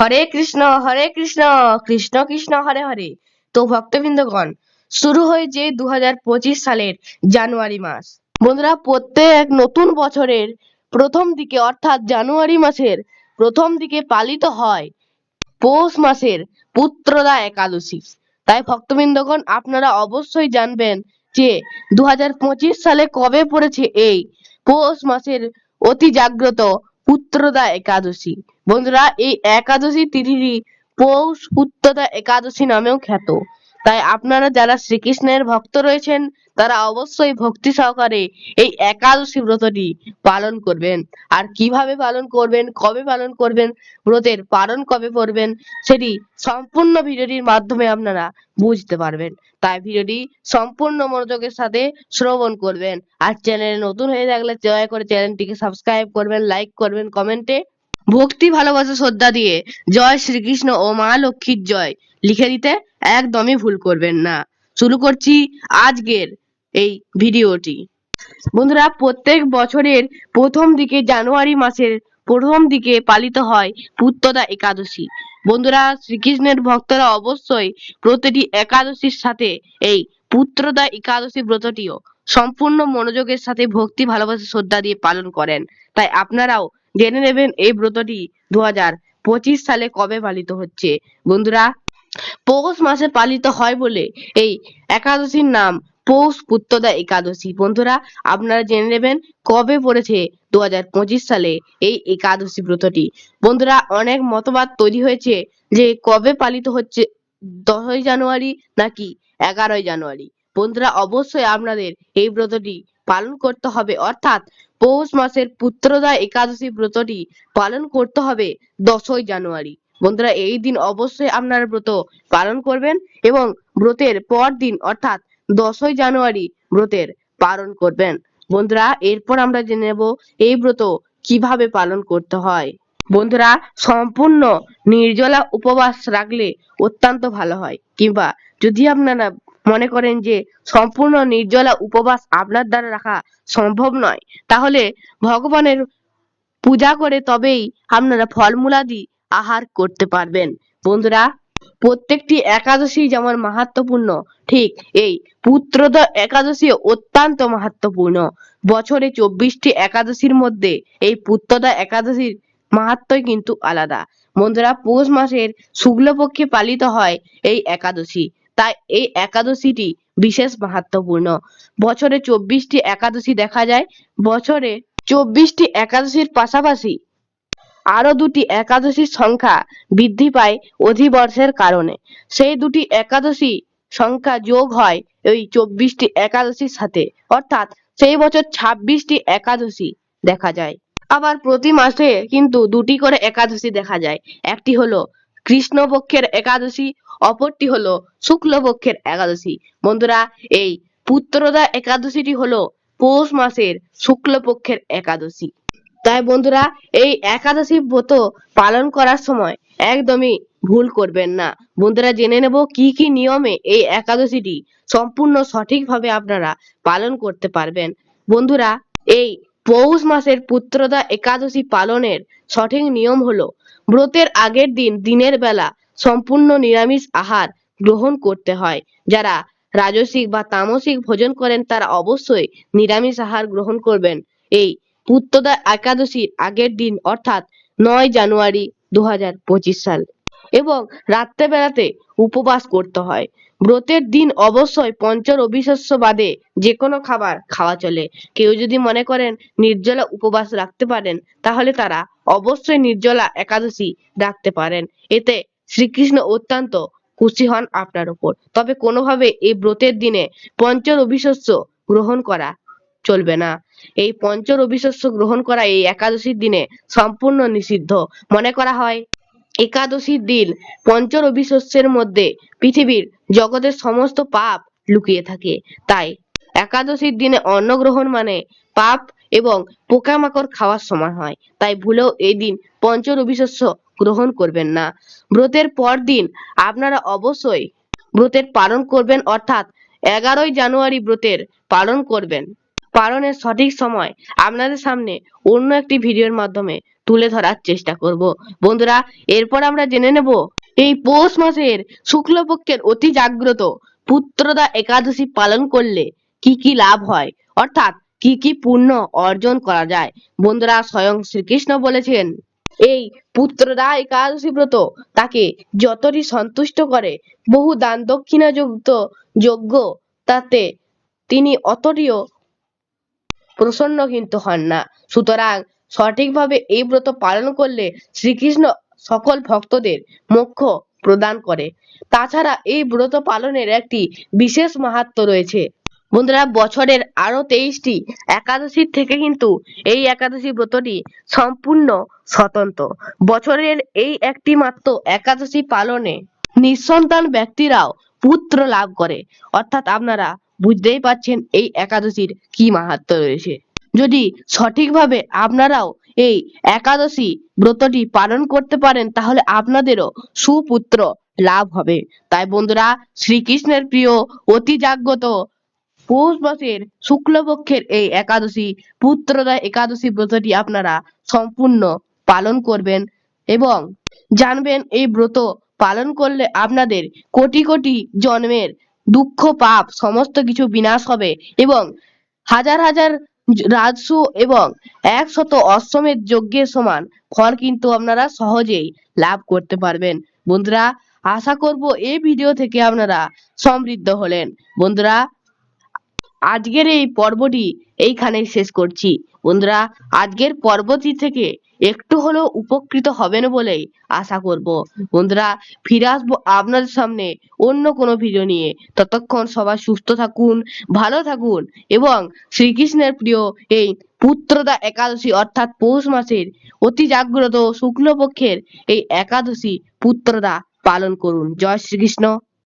হরে কৃষ্ণ হরে কৃষ্ণ কৃষ্ণ কৃষ্ণ, হরে হরে। তো ভক্তবৃন্দগণ, শুরু হয়েছে দু হাজার পঁচিশ সালের জানুয়ারি মাস। বন্ধুরা, প্রত্যেক নতুন বছরের প্রথম দিকে, অর্থাৎ জানুয়ারি মাসের প্রথম দিকে পালিত হয় পৌষ মাসের পুত্রদা একাদশী। তাই ভক্তবৃন্দগণ, আপনারা অবশ্যই জানবেন যে দু হাজার পঁচিশ সালে কবে পড়েছে এই পৌষ মাসের অতি জাগ্রত পুত্রদা একাদশী। বন্ধুরা, এই একাদশী তিথিটি পৌষ পুত্রদা একাদশী নামেও খ্যাত। তাই আপনারা যারা শ্রীকৃষ্ণের ভক্ত রয়েছেন, তারা অবশ্যই ভক্তি সহকারে এই একাদশী ব্রতটি পালন করবেন। আর কীভাবে পালন করবেন, কবে পালন করবেন, ব্রতের পালন কবে করবেন, সেটি সম্পূর্ণ ভিডিওটির মাধ্যমে আপনারা বুঝতে পারবেন। তাই ভিডিওটি সম্পূর্ণ মনোযোগের সাথে শ্রবণ করবেন। আর চ্যানেলে নতুন হয়ে থাকলে দয়া করে চ্যানেলটিকে সাবস্ক্রাইব করবেন, লাইক করবেন, কমেন্টে ভক্তি, ভালোবাসা, শ্রদ্ধা দিয়ে জয় শ্রীকৃষ্ণ ও মা লক্ষ্মীর জয় লিখে দিতে একদমই ভুল করবেন না। শুরু করছি আজকের এই ভিডিওটি। বন্ধুরা, প্রত্যেক বছরের প্রথম দিকে জানুয়ারি মাসের প্রথম দিকে পালিত হয় পুত্রদা একাদশী। বন্ধুরা, শ্রীকৃষ্ণের ভক্তরা অবশ্যই প্রতিটি একাদশীর সাথে এই পুত্রদা একাদশী ব্রতটিও সম্পূর্ণ মনোযোগের সাথে ভক্তি, ভালোবাসা, শ্রদ্ধা দিয়ে পালন করেন। তাই আপনারাও জেনে নেবেন এই ব্রতটি দু পঁচিশ সালে কবে পালিত হচ্ছে। বন্ধুরা, পৌষ মাসে পালিত হয় বলে এই একাদশীর নাম পৌষ পুত্রদা একাদশী। বন্ধুরা, আপনারা জেনে নেবেন কবে পড়েছে দু হাজার পঁচিশ সালে এই একাদশী ব্রতটি। বন্ধুরা, অনেক মতবাদ তৈরি হয়েছে যে কবে পালিত হচ্ছে, দশই জানুয়ারি নাকি এগারোই জানুয়ারি। বন্ধুরা, অবশ্যই আপনাদের এই ব্রতটি পালন করতে হবে। অর্থাৎ পৌষ মাসের পুত্রদা একাদশী ব্রতটি পালন করতে হবে দশই জানুয়ারি। বন্ধুরা, এই দিন অবশ্যই আপনারা ব্রত পালন করবেন এবং ব্রতের পর দিন অর্থাৎ দশই জানুয়ারি, ব্রতের পালন করবেন। বন্ধুরা, এরপর আমরা জেনে নেব এই ব্রত কীভাবে পালন করতে হয়। বন্ধুরা, সম্পূর্ণ নির্জলা উপবাস রাখলে অত্যন্ত ভালো হয়। কিংবা যদি আপনারা মনে করেন যে সম্পূর্ণ নির্জলা উপবাস আপনার দ্বারা রাখা সম্ভব নয়। তাহলে ভগবানের পূজা করে তবেই আপনারা ফলমূলাদি আহার করতে পারবেন। বন্ধুরা, প্রত্যেকটি একাদশী যেমন মাহাত্মপূর্ণ, ঠিক এই পুত্রদা একাদশী অত্যন্ত মাহাত্মপূর্ণ। বছরে চব্বিশটি একাদশীর মধ্যে এই পুত্রদা একাদশীর মাহাত্মই কিন্তু আলাদা। বন্ধুরা, পৌষ মাসের শুক্লপক্ষে পালিত হয় এই একাদশী। তাই এই একাদশীটি বিশেষ মাহাত্মপূর্ণ বছরে চব্বিশটি একাদশী দেখা যায়। বছরে চব্বিশটি একাদশীর পাশাপাশি আরও দুটি একাদশীর সংখ্যা বৃদ্ধি পায় অধিবর্ষের কারণে। সেই দুটি একাদশী সংখ্যা যোগ হয় ওই চব্বিশটি একাদশীর সাথে। অর্থাৎ সেই বছর ছাব্বিশটি একাদশী দেখা যায়। আবার প্রতি মাসে কিন্তু দুটি করে একাদশী দেখা যায়। একটি হলো কৃষ্ণপক্ষের একাদশী, অপরটি হলো শুক্লপক্ষের একাদশী। বন্ধুরা, এই পুত্রদা একাদশীটি হলো পৌষ মাসের শুক্লপক্ষের একাদশী। তাই বন্ধুরা, এই একাদশী ব্রত পালন করার সময় একদমই ভুল করবেন না। বন্ধুরা, জেনে নেব কি কি নিয়মে এই একাদশীটি সম্পূর্ণ সঠিকভাবে আপনারা পালন করতে পারবেন। বন্ধুরা, এই পৌষ মাসের পুত্রদা একাদশী পালনের সঠিক নিয়ম হলো ব্রতের আগের দিন, দিনের বেলা সম্পূর্ণ নিরামিষ আহার গ্রহণ করতে হয়। যারা রাজসিক বা তামসিক ভোজন করেন, তারা অবশ্যই নিরামিষ আহার গ্রহণ করবেন। এই পুত্রদা একাদশীর আগের দিন, অর্থাৎ নয় জানুয়ারি দু হাজার পঁচিশ সাল। এবং রাত্রে বেলাতে উপবাস করতে হয়। ব্রতের দিন অবশ্যই পঞ্চর রবিশস্য বাদে যে কোনো খাবার খাওয়া চলে। কেউ যদি মনে করেন নির্জলা উপবাস রাখতে পারেন, তাহলে তারা অবশ্যই নির্জলা একাদশী রাখতে পারেন। এতে শ্রীকৃষ্ণ অত্যন্ত খুশি হন আপনার উপর। তবে কোনোভাবে এই ব্রতের দিনে পঞ্চর রবিশস্য গ্রহণ করা চলবে না। এই পঞ্চ রবিশস্য গ্রহণ করা এই একাদশীর দিনে সম্পূর্ণ নিষিদ্ধ। মনে করা হয় একাদশীর দিন পঞ্চ রবিশস্যের মধ্যে পৃথিবীর জগতের সমস্ত পাপ লুকিয়ে থাকে। তাই একাদশীর দিনে অন্ন গ্রহণ মানে পাপ এবং পোকামাকড় খাওয়ার সময় হয়। তাই ভুলেও এই দিন পঞ্চ রবিশস্য গ্রহণ করবেন না। ব্রতের পর দিন আপনারা অবশ্যই ব্রতের পালন করবেন, অর্থাৎ এগারোই জানুয়ারি ব্রতের পালন করবেন। পালনের সঠিক সময় আপনাদের সামনে অন্য একটি ভিডিওর মাধ্যমে তুলে ধরার চেষ্টা করব। বন্ধুরা, এরপর আমরা জেনে নেব, এই পৌষ মাসের শুক্লপক্ষের অতি জাগ্রত পুত্রদা একাদশী পালন করলে কি কি লাভ হয়? অর্থাৎ কি কি পুণ্য অর্জন করা যায়? বন্ধুরা, স্বয়ং শ্রীকৃষ্ণ বলেছেন, এই পুত্রদা একাদশী ব্রত তাকে যতটি সন্তুষ্ট করে, বহু দান দক্ষিণা যুক্ত যজ্ঞ তাতে তিনি অতটিও প্রসন্ন কিন্তু হন না। সুতরাং সঠিকভাবে এই ব্রত পালন করলে শ্রীকৃষ্ণ সকল ভক্তদের মোক্ষ প্রদান করে। তাছাড়া এই ব্রত পালনের একটি বিশেষ মাহাত্ম রয়েছে। বন্ধুরা, বছরের আরও তেইশটি একাদশীর থেকে কিন্তু এই একাদশী ব্রতটি সম্পূর্ণ স্বতন্ত্র। বছরের এই একটি মাত্র একাদশী পালনে নিঃসন্তান ব্যক্তিরাও পুত্র লাভ করে। অর্থাৎ আপনারা বুঝতেই পাচ্ছেন এই একাদশীর কি মাহাত্ম্য রয়েছে। যদি সঠিকভাবে আপনারাও এই একাদশী ব্রতটি পালন করতে পারেন, তাহলে আপনাদেরও সুপুত্র লাভ হবে। তাই বন্ধুরা, শ্রীকৃষ্ণের প্রিয় অতি জাগ্রত পৌষ মাসের শুক্লপক্ষের এই একাদশী পুত্রদা একাদশী ব্রতটি আপনারা সম্পূর্ণ পালন করবেন এবং জানবেন এই ব্রত পালন করলে আপনাদের কোটি কোটি জন্মের দুঃখ, পাপ, সমস্ত কিছু বিনাশ হবে এবং হাজার হাজার রাজস্ব এবং একশত অশ্বমেধ যজ্ঞের সমান ফল কিন্তু আপনারা সহজেই লাভ করতে পারবেন। বন্ধুরা, আশা করব এই ভিডিও থেকে আপনারা সমৃদ্ধ হলেন। বন্ধুরা আজকের এই পর্বটি এইখানেই শেষ করছি। বন্ধুরা, আজকের পর্বটি থেকে একটু হলেও উপকৃত হবেন বলেই আশা করব। বন্ধুরা, ফিরে আসব আপনাদের সামনে অন্য কোনো ভিডিও নিয়ে। ততক্ষণ সবাই সুস্থ থাকুন, ভালো থাকুন এবং শ্রীকৃষ্ণের প্রিয় এই পুত্রদা একাদশী অর্থাৎ পৌষ মাসের অতি জাগ্রত শুক্লপক্ষের এই একাদশী পুত্রদা পালন করুন। জয় শ্রীকৃষ্ণ।